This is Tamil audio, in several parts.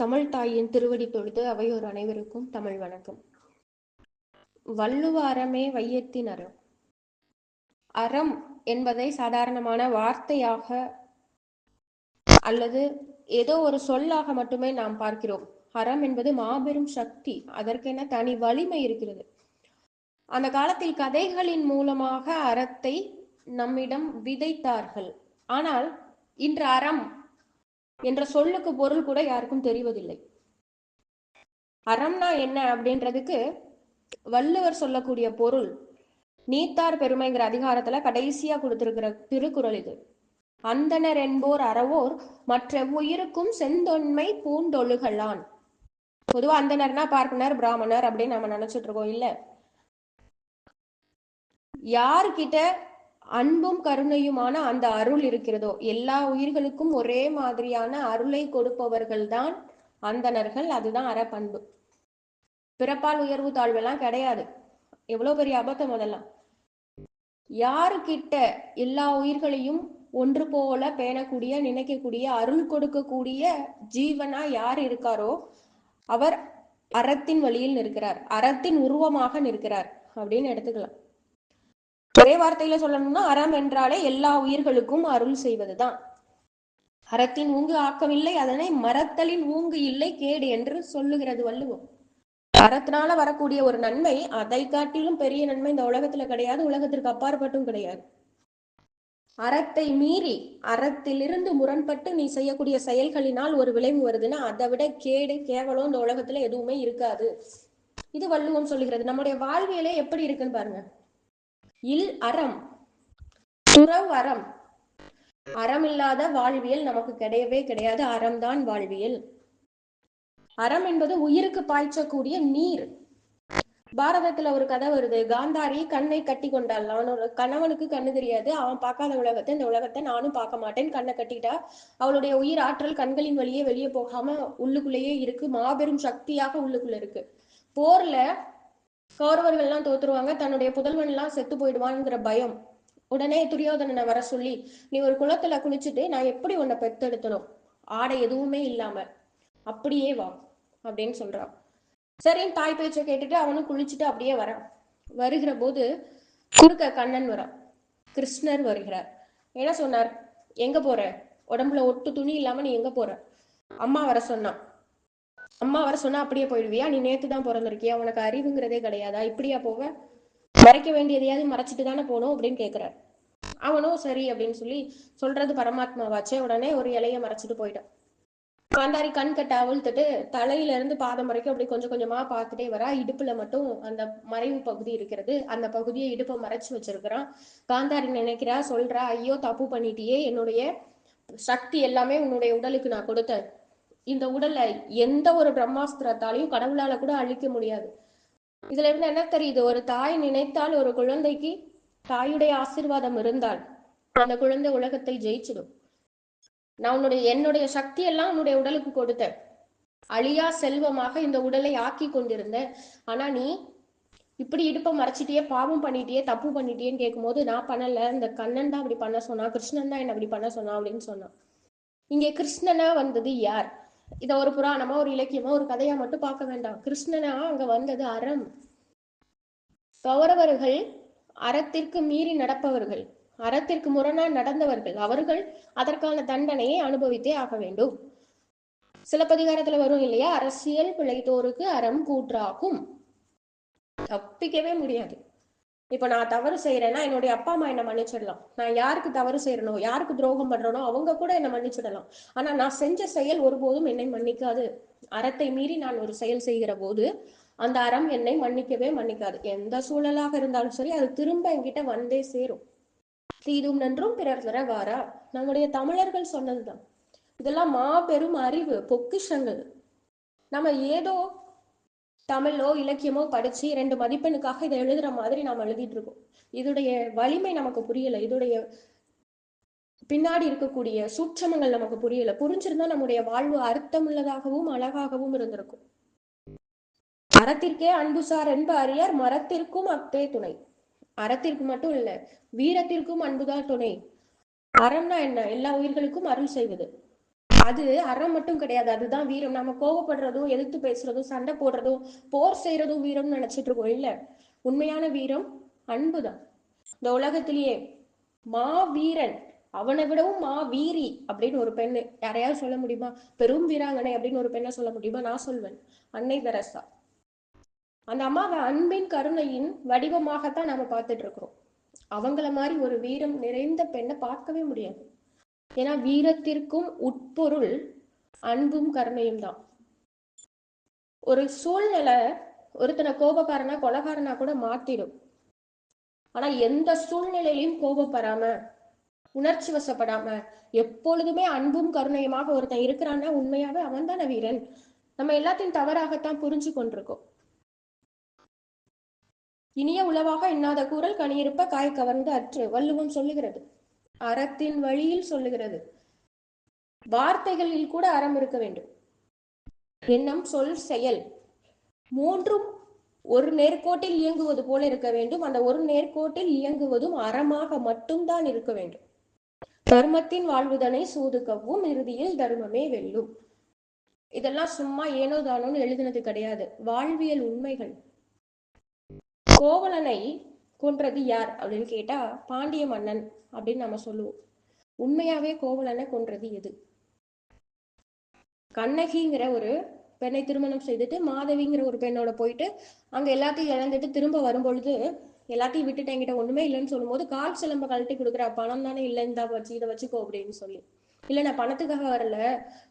தமிழ் தாயின் திருவடி தொழுது அவையோர் அனைவருக்கும் தமிழ் வணக்கம். வள்ளுவ அறமே வையத்தின் அறம் அறம் என்பதை சாதாரணமான வார்த்தையாக அல்லது ஏதோ ஒரு சொல்லாக மட்டுமே நாம் பார்க்கிறோம். அறம் என்பது மாபெரும் சக்தி. அதற்கென தனி வலிமை இருக்கிறது. அந்த காலத்தில் கதைகளின் மூலமாக அறத்தை நம்மிடம் விதைத்தார்கள். ஆனால் இன்று அறம் என்ற சொல்லுக்கு பொருள் கூட யாருக்கும் தெரிவதில்லை. அறம்னா என்ன அப்படின்றதுக்கு வள்ளுவர் சொல்லக்கூடிய பொருள் நீத்தார் பெருமைங்கிற அதிகாரத்துல கடைசியா கொடுத்திருக்கிற திருக்குறள் இது. அந்தனர் என்போர் அறவோர் மற்ற உயிருக்கும் செந்தொன்மை பூண்டொழுகலான். பொதுவா அந்தனர்னா பார்ப்பனர் பிராமணர் அப்படின்னு நம்ம நினைச்சிட்டு இருக்கோம் இல்ல? யார்கிட்ட அன்பும் கருணையுமான அந்த அருள் இருக்கிறதோ எல்லா உயிர்களுக்கும் ஒரே மாதிரியான அருளை கொடுப்பவர்கள் தான் அந்தணர்கள். அதுதான் அறப்பண்பு. பிறப்பால் உயர்வு தாழ்வெல்லாம் கிடையாது. எவ்வளவு பெரிய அபத்தம் அதெல்லாம். யாருக்கிட்ட எல்லா உயிர்களையும் ஒன்று போல பேணக்கூடிய நினைக்கக்கூடிய அருள் கொடுக்கக்கூடிய ஜீவனா யார் இருக்காரோ அவர் அறத்தின் வழியில் நிற்கிறார். அறத்தின் உருவமாக நிற்கிறார். அப்படின்னு எடுத்துக்கலாம். ஒரே வார்த்தையில சொல்லணும்னா அறம் என்றாலே எல்லா உயிர்களுக்கும் அருள் செய்வதுதான். அறத்தின் ஊங்கு ஆக்கமில்லை அதனை மரத்தலின் ஊங்கு இல்லை கேடு என்று சொல்லுகிறது வள்ளுவம். அறத்தினால வரக்கூடிய ஒரு நன்மை அதை காட்டிலும் பெரிய நன்மை இந்த உலகத்துல கிடையாது உலகத்திற்கு அப்பாற்பட்டும் கிடையாது. அறத்தை மீறி அறத்திலிருந்து முரண்பட்டு நீ செய்யக்கூடிய செயல்களினால் ஒரு விளைவு வருதுன்னா அதை விட கேடு கேவலம் இந்த உலகத்துல எதுவுமே இருக்காது. இது வள்ளுவம் சொல்லுகிறது. நம்முடைய வாழ்வியலே எப்படி இருக்குன்னு பாருங்க. இல் அறம். துறவு அறம். அறம் இல்லாத வாழ்வியல் நமக்கு கிடையவே கிடையாது. அறம்தான் வாழ்வியல். அறம் என்பது உயிருக்கு பாய்ச்சக்கூடிய நீர். பாரதத்துல ஒரு கதை வருது. காந்தாரி கண்ணை கட்டி கொண்டாள். அவனோட கணவனுக்கு கண்ணு தெரியாது. அவன் பார்க்காத உலகத்தை இந்த உலகத்தை நானும் பார்க்க மாட்டேன். கண்ணை கட்டிட்டா அவளுடைய உயிர் ஆற்றல் கண்களின் வழியே வெளியே போகாம உள்ளுக்குள்ளேயே இருக்கு. மாபெரும் சக்தியாக உள்ளுக்குள்ள இருக்கு. போர்ல கௌரவர்கள் எல்லாம் தோத்துருவாங்க. தன்னுடைய புதல்வன் எல்லாம் செத்து போயிடுவான்ங்கிற பயம். உடனே துரியோதனனை வர சொல்லி நீ ஒரு குளத்துல குளிச்சுட்டு நான் எப்படி உன்னை பெத்தெடுத்தனும் ஆடை எதுவுமே இல்லாம. அப்படியே வா. அப்படின்னு சொல்றான். சரின்னு தாய் பேச்சை கேட்டுட்டு அவனும் குளிச்சுட்டு அப்படியே வரான். வருகிற போது குறுக்க கண்ணன் வரான். கிருஷ்ணர் வருகிறார். என்ன சொன்னார்? எங்க போற? உடம்புல ஒட்டு துணி இல்லாம நீ எங்க போற? அம்மா வர சொன்னான். அம்மா வர சொன்னா அப்படியே போயிடுவியா? நீ நேத்து தான் பிறந்திருக்கியா? உனக்கு அறிவுங்கிறதே கிடையாதா? இப்படியா போவ? மறைக்க வேண்டியதையாவது மறைச்சிட்டு தானே போகணும் அப்படின்னு கேக்குறார் அவனும் சரி அப்படின்னு சொல்லி சொல்றது பரமாத்மாவாச்சே. உடனே ஒரு இலைய மறைச்சிட்டு போயிட்டான். காந்தாரி கண் கட்ட அவிழ்த்துட்டு தலையில இருந்து பாதம் வரைக்கும் அப்படி கொஞ்சம் கொஞ்சமா பார்த்துட்டே வரா. இடுப்புல மட்டும் அந்த மறைவு பகுதி இருக்கிறது. அந்த பகுதியை இடுப்பை மறைச்சு வச்சிருக்கிறான். காந்தாரி நினைக்கிறா சொல்றா ஐயோ தப்பு பண்ணிட்டியே. என்னுடைய சக்தி எல்லாமே உன்னுடைய உடலுக்கு நான் கொடுத்தேன். இந்த உடலை எந்த ஒரு பிரம்மாஸ்திரத்தாலையும் கடவுளால கூட அழிக்க முடியாது. இதுல இருந்து என்ன தெரியுது? ஒரு தாய் நினைத்தால் ஒரு குழந்தைக்கு தாயுடைய ஆசிர்வாதம் இருந்தால் அந்த குழந்தை உலகத்தை ஜெயிச்சிடும். நான் உன்னுடைய என்னுடைய சக்தி எல்லாம் உன்னுடைய உடலுக்கு கொடுத்தேன். அழியா செல்வமாக இந்த உடலை ஆக்கி கொண்டிருந்தேன். ஆனா நீ இப்படி இடுப்பை மறைச்சிட்டியே பாவம் பண்ணிட்டியே தப்பு பண்ணிட்டியேன்னு கேட்கும்போது நான் பண்ணல. இந்த கண்ணன் தான் அப்படி பண்ண சொன்னா கிருஷ்ணன் தான் என்ன அப்படி பண்ண சொன்னா அப்படின்னு சொன்னான். இங்கே கிருஷ்ணனா வந்தது யார்? இத ஒரு புராணமா ஒரு இலக்கியமா ஒரு கதையா மட்டும் பார்க்க வேண்டாம். கிருஷ்ணனா அங்க வந்தது அறம். கௌரவர்கள் அறத்திற்கு மீறி நடப்பவர்கள். அறத்திற்கு முரணா நடந்தவர்கள். அவர்கள் அதற்கான தண்டனையை அனுபவித்தே ஆக வேண்டும். சிலப்பதிகாரத்துல வரும் இல்லையா? அரசியல் பிழைத்தோருக்கு அறம் கூற்றாகும். தப்பிக்கவே முடியாது. இப்ப நான் தவறு செய்யறேன்னா என்னுடைய அப்பா அம்மா என்ன மன்னிச்சிடலாம். நான் யாருக்கு தவறு செய்யறனோ யாருக்கு துரோகம் பண்றனோ அவங்க கூட என்ன மன்னிச்சிடலாம். ஆனா நான் செஞ்ச செயல் ஒருபோதும் என்னை மன்னிக்காது. அறத்தை மீறி நான் ஒரு செயல் செய்கிற போது அந்த அறம் என்னை மன்னிக்கவே மன்னிக்காது. எந்த சூழலாக இருந்தாலும் சரி அது திரும்ப என்கிட்ட வந்தே சேரும். தீதும் நன்றும் பிறர் தர வாரா நம்முடைய தமிழர்கள் சொன்னதுதான். இதெல்லாம் மாபெரும் அறிவு பொக்கிஷங்கள். நம்ம ஏதோ தமிழோ இலக்கியமோ படிச்சு ரெண்டு மதிப்பெண்ணுக்காக இதை எழுதுற மாதிரி நாம் எழுதிட்டு இருக்கோம். இதோடைய வலிமை நமக்கு புரியல. இதோடைய பின்னாடி இருக்கக்கூடிய சூட்சமங்கள் நமக்கு புரியல. புரிஞ்சிருந்தா நம்முடைய வாழ்வு அர்த்தமுள்ளதாகவும் அழகாகவும் இருந்திருக்கும். அறத்திற்கே அன்புசார் என்ப அறியார் மரத்திற்கும் அத்தே துணை. அறத்திற்கு மட்டும் இல்ல வீரத்திற்கும் அன்புதான் துணை. அறம்னா என்ன? எல்லா உயிர்களுக்கும் அருள் செய்வது. அது அறம் மட்டும் கிடையாது. அதுதான் வீரம். நம்ம கோவப்படுறதும் எதிர்த்து பேசுறதும் சண்டை போடுறதும் போர் செய்யறதும் வீரம்னு நினைச்சிட்டு இருக்கோம். இல்ல. உண்மையான வீரம் அன்புதான். இந்த உலகத்திலேயே மா வீரன் அவனை விடவும் மா வீரி அப்படின்னு ஒரு பெண்ணு. யாரையாவது சொல்ல முடியுமா? பெரும் வீராங்கனை அப்படின்னு ஒரு பெண்ணை சொல்ல முடியுமா? நான் சொல்வேன். அன்னை தெரசா அந்த அம்மாவை அன்பின் கருணையின் வடிவமாகத்தான் நாம பார்த்துட்டு இருக்கிறோம். அவங்கள மாதிரி ஒரு வீரம் நிறைந்த பெண்ணை பார்க்கவே முடியாது. ஏன்னா வீரத்திற்கும் உட்பொருள் அன்பும் கருணையும் தான். ஒரு சூழ்நிலை ஒருத்தனை கோபக்காரனா கொலகாரனா கூட மாத்திடும். ஆனா எந்த சூழ்நிலையிலையும் கோபப்படாம உணர்ச்சி வசப்படாம எப்பொழுதுமே அன்பும் கருணையுமாக ஒருத்தன் இருக்கிறான்னா உண்மையாவே அவன் தானே வீரன். நம்ம எல்லாத்தையும் தவறாகத்தான் புரிஞ்சு கொண்டிருக்கோம். இனிய உளவாக இன்னாத கூறல் கனியிருப்ப காய் கவர்ந்து அற்று வள்ளுவம் சொல்லுகிறது. அறத்தின் வழியில் சொல்லுகிறது. வார்த்தைகளில் கூட அறம் இருக்க வேண்டும். எண்ணம் சொல் செயல் மூன்றும் ஒரு நேர்கோட்டில் இயங்குவது போல இருக்க வேண்டும். அந்த ஒரு நேர்கோட்டில் இயங்குவதும் அறமாக மட்டும்தான் இருக்க வேண்டும். தர்மத்தின் வாழ்வுதனை சூதுக்கவும் இறுதியில் தர்மமே வெல்லும். இதெல்லாம் சும்மா ஏனோ தானோன்னு எழுதினது கிடையாது. வாழ்வியல் உண்மைகள். கோவலனை கொன்றது யார் அப்படின்னு கேட்டா பாண்டிய மன்னன் அப்படின்னு நம்ம சொல்லுவோம். உண்மையாவே கோவலனை கொன்றது எது? கண்ணகிங்கிற ஒரு பெண்ணை திருமணம் செய்துட்டு மாதவிங்கிற ஒரு பெண்ணோட போயிட்டு அங்க எல்லாத்தையும் இழந்துட்டு திரும்ப வரும்பொழுது எல்லாத்தையும் விட்டுட்டு என்கிட்ட ஒண்ணுமே இல்லைன்னு சொல்லும்போது கால் சிலம்ப கழட்டி கொடுக்குற பணம் தானே இல்லை இந்தா வச்சு இதை வச்சுக்கோ அப்படின்னு சொல்லி. இல்ல நான் பணத்துக்காக வரல.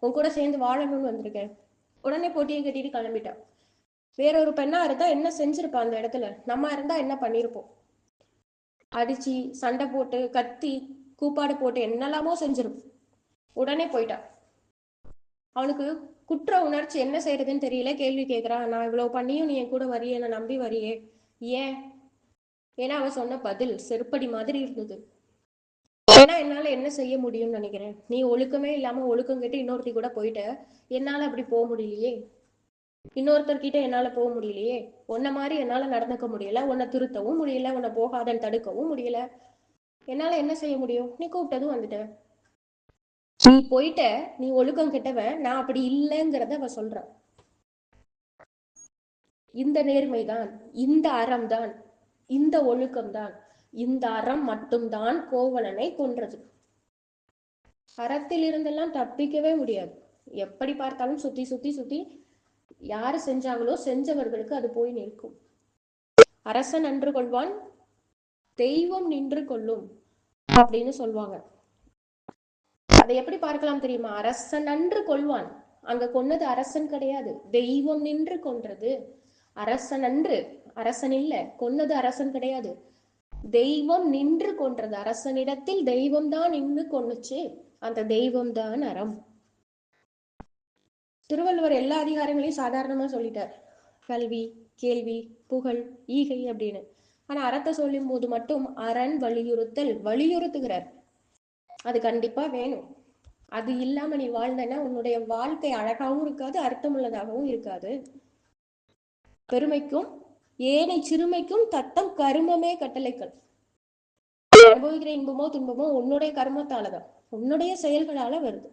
உன் கூட சேர்ந்து வாழணும்னு வந்திருக்கேன். உடனே போட்டியை கட்டிட்டு கிளம்பிட்டான் வேற ஒரு பெண்ணா இருந்தா என்ன செஞ்சிருப்பா அந்த இடத்துல? நம்ம இருந்தா என்ன பண்ணிருப்போம்? அடிச்சு சண்டை போட்டு கத்தி கூப்பாடு போட்டு என்னெல்லாமோ செஞ்சிருப்போம் உடனே போயிட்டான் அவனுக்கு குற்ற உணர்ச்சி என்ன செய்யறதுன்னு தெரியல. கேள்வி கேட்குறான் நான் இவ்வளவு பண்ணியும் நீ என் கூட வரியே நான் நம்பி வரியே. ஏன்? ஏன்னா அவன் சொன்ன பதில் செருப்படி மாதிரி இருந்தது. ஏன்னா என்னால என்ன செய்ய முடியும்னு நினைக்கிறேன். நீ ஒழுக்கமே இல்லாம ஒழுக்கம் கேட்டு இன்னொருத்தி கூட போயிட்ட. என்னால அப்படி போக முடியலையே. இன்னொருத்தர்கிட்ட என்னால போக முடியலையே. உன்ன மாதிரி என்னால நடந்துக்க முடியல. உன்னை திருத்தவும் முடியல. உன்னை போகாதன்னு தடுக்கவும் முடியல. என்னால என்ன செய்ய முடியும்? நீ கூப்பிட்டதும் வந்துட்ட. நீ போயிட்ட. நீ ஒழுக்கம் கெட்டவன். நான் அப்படி இல்லைங்கிறத அவ சொல்றான் இந்த நேர்மைதான். இந்த அறம் தான் இந்த ஒழுக்கம் தான் இந்த அறம் மட்டும்தான் கோவலனை கொன்றது. அறத்தில் இருந்தெல்லாம் தப்பிக்கவே முடியாது. எப்படி பார்த்தாலும் சுத்தி சுத்தி சுத்தி யாரு செஞ்சாங்களோ செஞ்சவர்களுக்கு அது போய் நிற்கும். அரசன் நின்று கொள்வான் தெய்வம் நின்று கொள்ளும் அப்படின்னு சொல்லுவாங்க அதை எப்படி பார்க்கலாம் தெரியுமா? அரசன் நன்று கொள்வான். அங்க கொன்னது அரசன் கிடையாது. தெய்வம் நின்று கொன்றது. அரசன் அன்று அரசன் இல்ல கொன்னது அரசன் கிடையாது. தெய்வம் நின்று கொன்றது. அரசனிடத்தில் தெய்வம் தான் நின்று கொன்னுச்சு. அந்த தெய்வம் தான் அறம். திருவள்ளுவர் எல்லா அதிகாரங்களையும் சாதாரணமா சொல்லிட்டார். கல்வி கேள்வி புகழ் ஈகை அப்படின்னு. ஆனா அறத்தை சொல்லும் போது மட்டும் அரண் வலியுறுத்தல் வலியுறுத்துகிறார். அது கண்டிப்பா வேணும். அது இல்லாம நீ வாழ்ந்தனா உன்னுடைய வாழ்க்கை அழகாவும் இருக்காது அர்த்தமுள்ளதாகவும் இருக்காது. பெருமைக்கும் ஏனை சிறுமைக்கும் தத்தம் கருமமே கட்டளைகள். அனுபவிக்கிற இன்பமோ துன்பமோ உன்னுடைய கர்மத்தாலதான். உன்னுடைய செயல்களால வருது.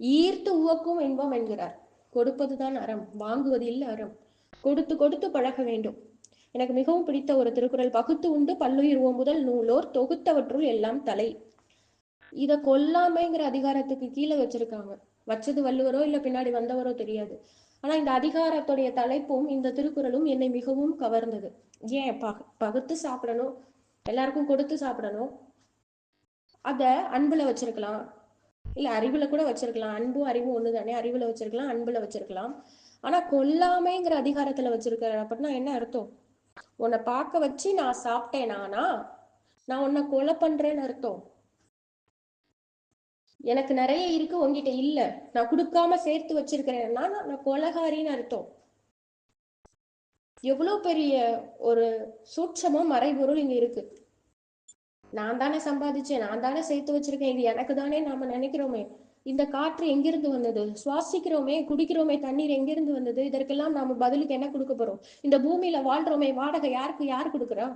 ஈர்த்து உவக்கும் இன்பம் என்கிறார். கொடுப்பதுதான் அறம் வாங்குவது இல்லை அறம். கொடுத்து கொடுத்து பழக வேண்டும். எனக்கு மிகவும் பிடித்த ஒரு திருக்குறள் பகுத்து உண்டு பல்லுயிர் முதல் நூலோர் தொகுத்தவற்றுள் எல்லாம் தலை. இத கொல்லாமைங்கிற அதிகாரத்துக்கு கீழே வச்சிருக்காங்க. வச்சது வள்ளுவரோ இல்ல பின்னாடி வந்தவரோ தெரியாது. ஆனா இந்த அதிகாரத்துடைய தலைப்பும் இந்த திருக்குறளும் என்னை மிகவும் கவர்ந்தது. ஏன்? பக பகுத்து சாப்பிடணும். எல்லாருக்கும் கொடுத்து சாப்பிடணும். அத அன்புல வச்சிருக்கலாம். இல்ல அறிவுல கூட வச்சிருக்கலாம். அன்பும் அறிவும் ஒன்று தானே அறிவுல வச்சிருக்கலாம் அன்புல வச்சிருக்கலாம். ஆனா கொல்லாமைங்கிற அதிகாரத்துல வச்சிருக்கிற அப்படின்னா என்ன அர்த்தம்? உன்னை பார்க்க வச்சு நான் சாப்பிட்டேன் நானா நான் உன்னை கொலை பண்றேன்னு அர்த்தம். எனக்கு நிறைய இருக்கு உங்ககிட்ட இல்ல. நான் கொடுக்காம சேர்த்து வச்சிருக்கிறேன்னா நான் கொலகாரின்னு அர்த்தம். எவ்வளவு பெரிய ஒரு சூட்சமும் மறைபொருள் இங்க இருக்கு. நான் தானே சம்பாதிச்சேன் நான் தானே சேர்த்து வச்சிருக்கேன் இது எனக்கு தானே நாம நினைக்கிறோமே. இந்த காற்று எங்கிருந்து வந்தது? சுவாசிக்கிறோமே குடிக்கிறோமே தண்ணீர் எங்கிருந்து வந்தது? இதற்கெல்லாம் நாம பதிலுக்கு என்ன கொடுக்க போறோம்? இந்த பூமியில வாழ்றோமே வாடகை யாருக்கு யார் கொடுக்குறா?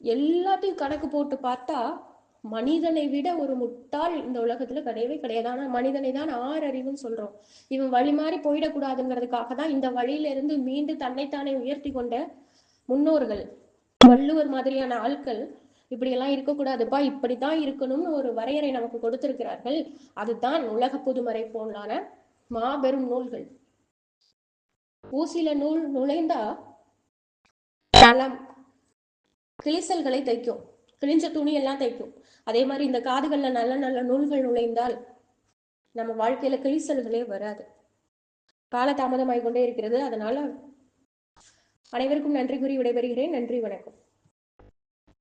எல்லாத்தையும் கணக்கு போட்டு பார்த்தா மனிதனை விட ஒரு முட்டாள் இந்த உலகத்துல கிடையவே கிடையாது. ஆனா மனிதனை தான் ஆறு அறிவுன்னு சொல்றோம். இவன் வழி மாறி போயிடக்கூடாதுங்கிறதுக்காக தான் இந்த வழியில இருந்து மீண்டு தன்னைத்தானே உயர்த்தி கொண்ட முன்னோர்கள் வள்ளுவர் மாதிரியான ஆட்கள் இப்படி எல்லாம் இருக்கக்கூடாதுப்பா இப்படித்தான் இருக்கணும்னு ஒரு வரையறை நமக்கு கொடுத்திருக்கிறார்கள். அதுதான் உலக புதுமறை போலான மாபெரும் நூல்கள். ஊசில நூல் நுழைந்தா பல கிழிசல்களை தைக்கும் கிழிஞ்ச துணி எல்லாம் தைக்கும். அதே மாதிரி இந்த காதுகள்ல நல்ல நல்ல நூல்கள் நுழைந்தால் நம்ம வாழ்க்கையில கிழிசல்களே வராது. கால தாமதமாகிக் கொண்டே இருக்கிறது. அதனால அனைவருக்கும் நன்றி கூறி விடைபெறுகிறேன். நன்றி வணக்கம்.